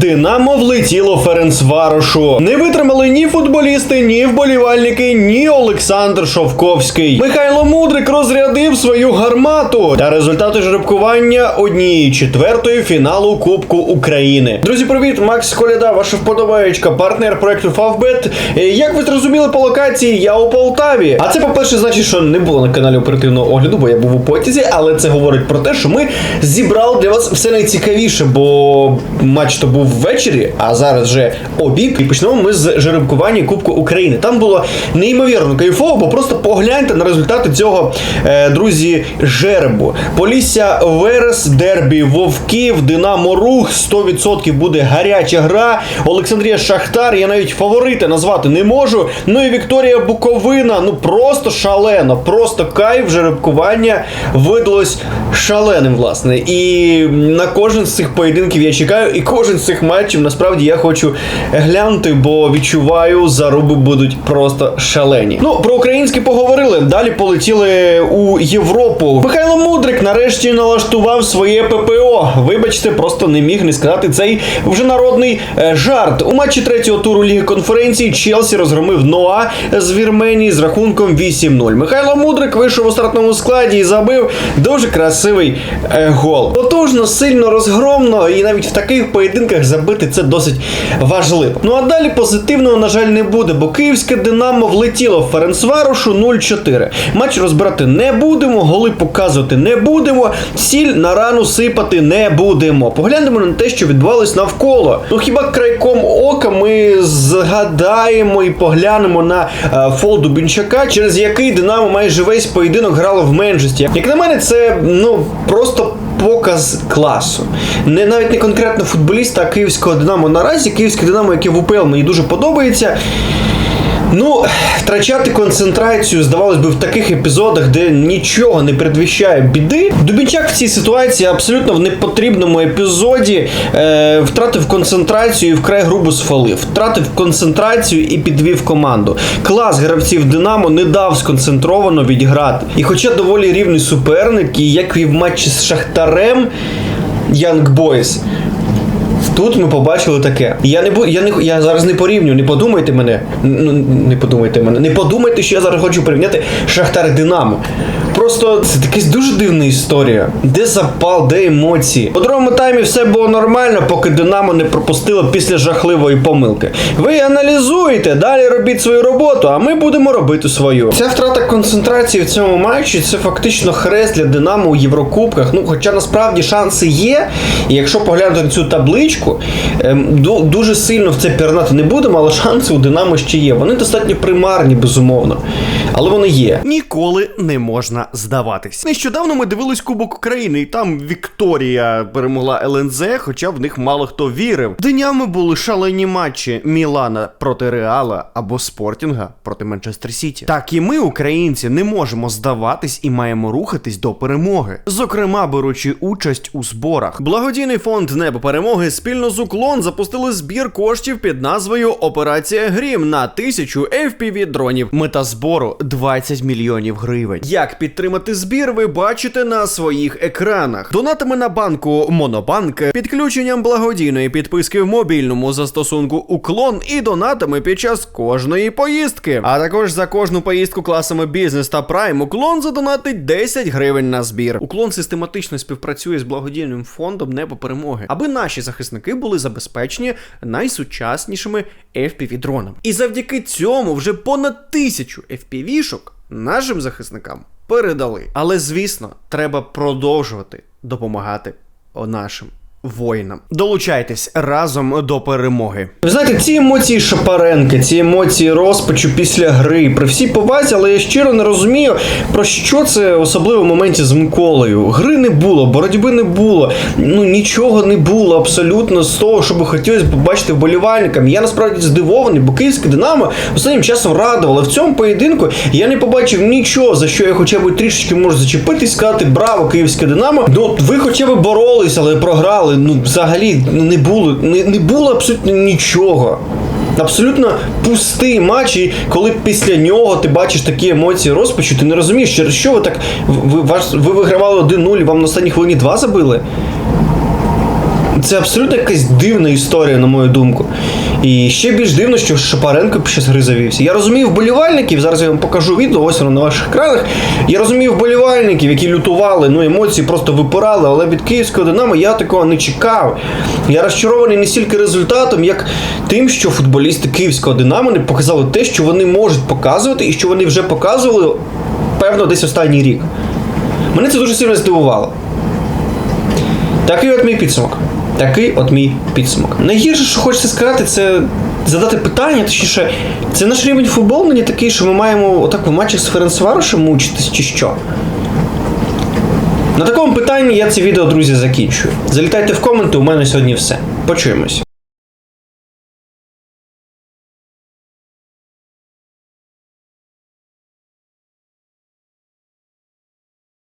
Динамо влетіло Ференцварошу. Не витримали ні футболісти, ні вболівальники, ні Олександр Шовковський. Михайло Мудрик розрядив свою гармату та результати жеребкування однієї четвертої фіналу Кубку України. Друзі, привіт! Макс Коляда, ваша вподобаєчка, партнер проекту Фавбет. Як ви зрозуміли по локації, я у Полтаві. А це, по-перше, значить, що не було на каналі оперативного огляду, бо я був у потязі, але це говорить про те, що ми зібрали для вас все найцікавіше, бо матч то був ввечері, а зараз вже обід. І почнемо ми з жеребкування Кубку України. Там було неймовірно кайфово, бо просто погляньте на результати цього, е, друзі, жеребу. Полісся Верес, Дербі, Вовків, Динамо Рух, 100% буде гаряча гра. Олександрія Шахтар, я навіть фаворити назвати не можу. Ну і Вікторія Буковина, ну просто шалено, просто кайф жеребкування видалось шаленим, власне. І на кожен з цих поєдинків я чекаю, і кожен з цих матчів насправді я хочу глянути, бо відчуваю, заруби будуть просто шалені. Ну, про українське поговорили. Далі полетіли у Європу. Михайло Мудрик нарешті налаштував своє ППО. Вибачте, просто не міг не сказати цей вже народний е, жарт. У матчі третього туру Ліги конференції Челсі розгромив Ноа з Вірменії з рахунком 8-0. Михайло Мудрик вийшов у стартовому складі і забив дуже красивий е, гол. Потужно, сильно розгромно, і навіть в таких поєдинках забити це досить важливо. Ну а далі позитивного, на жаль, не буде, бо київське Динамо влетіло в Ференцварошу 0-4. Матч розбирати не будемо, голи показувати не будемо, сіль на рану сипати не будемо. Поглянемо на те, що відбувалось навколо. Ну хіба крайком ока ми згадаємо і поглянемо на е, фол Дубінчака, через який Динамо майже весь поєдинок грало в меншості. Як на мене, це ну просто. Показ класу. Не навіть не конкретно футболіста, а київського Динамо наразі. Київське Динамо, яке в УПЛ мені дуже подобається. Ну, втрачати концентрацію, здавалось би, в таких епізодах, де нічого не передвіщає біди. Дубінчак в цій ситуації абсолютно в непотрібному епізоді е, втратив концентрацію і вкрай грубо сфалив. Втратив концентрацію і підвів команду. Клас гравців Динамо не дав сконцентровано відіграти. І хоча доволі рівний суперник, і як і в матчі з Шахтарем, Young Boys, Тут ми побачили таке. Я не бу, я не я зараз не порівнюю, не подумайте мене. Ну не подумайте мене. Не подумайте, що я зараз хочу порівняти Шахтар Динамо. Просто це якась дуже дивна історія. Де запал, де емоції. У другому таймі все було нормально, поки Динамо не пропустило після жахливої помилки. Ви аналізуєте, далі робіть свою роботу, а ми будемо робити свою. Ця втрата концентрації в цьому матчі це фактично хрест для Динамо у Єврокубках. Ну, хоча насправді шанси є. І якщо поглянути цю табличку, ем, дуже сильно в це пірнати не будемо, але шанси у Динамо ще є. Вони достатньо примарні, безумовно. Але вони є. Ніколи не можна здаватись. Нещодавно ми дивились Кубок України, і там Вікторія перемогла ЛНЗ, хоча в них мало хто вірив. Днями були шалені матчі Мілана проти Реала або Спортінга проти Манчестер Сіті. Так і ми, українці, не можемо здаватись і маємо рухатись до перемоги. Зокрема, беручи участь у зборах. Благодійний фонд Небо перемоги спільно з Уклон запустили збір коштів під назвою Операція Грім на тисячу FPV дронів. Мета збору 20 мільйонів гривень. Як підтримати збір, ви бачите на своїх екранах. Донатами на банку Монобанк, підключенням благодійної підписки в мобільному застосунку Уклон і донатами під час кожної поїздки. А також за кожну поїздку класами бізнес та прайм Уклон задонатить 10 гривень на збір. Уклон систематично співпрацює з благодійним фондом Небо перемоги, аби наші захисники були забезпечені найсучаснішими FPV дронами. І завдяки цьому вже понад тисячу FPV-шок нашим захисникам передали. Але звісно, треба продовжувати допомагати нашим воїнам. Долучайтесь разом до перемоги. Ви знаєте, ці емоції Шапаренка, ці емоції розпачу після гри, при всій повазі, але я щиро не розумію, про що це особливо в моменті з Миколою. Гри не було, боротьби не було, ну нічого не було абсолютно з того, що би хотілося побачити вболівальникам. Я насправді здивований, бо київське Динамо останнім часом радувало. В цьому поєдинку я не побачив нічого, за що я хоча б трішечки можу зачепитись, сказати браво, київське Динамо. Ну, ви хоча б боролись, але програли. Ну, взагалі ну, не було, не, не було абсолютно нічого. Абсолютно пустий матч, і коли після нього ти бачиш такі емоції розпачу, ти не розумієш, через що ви так. Ви, ви вигравали 1-0 і вам на останній хвилині 2 забили. Це абсолютно якась дивна історія, на мою думку. І ще більш дивно, що Шапаренко під час гри завівся. Я розумію вболівальників, зараз я вам покажу відео, ось воно на ваших екранах. Я розумію вболівальників, які лютували, ну емоції просто випирали, але від київського Динамо я такого не чекав. Я розчарований не стільки результатом, як тим, що футболісти київського Динамо не показали те, що вони можуть показувати, і що вони вже показували, певно, десь останній рік. Мене це дуже сильно здивувало. Такий от мій підсумок. Такий от мій підсумок. Найгірше, що хочеться сказати, це задати питання, точніше, це наш рівень футболу не такий, що ми маємо отак в матчах з Ференцварушем мучитись чи що. На такому питанні я це відео, друзі, закінчую. Залітайте в коменти, у мене сьогодні все. Почуємось.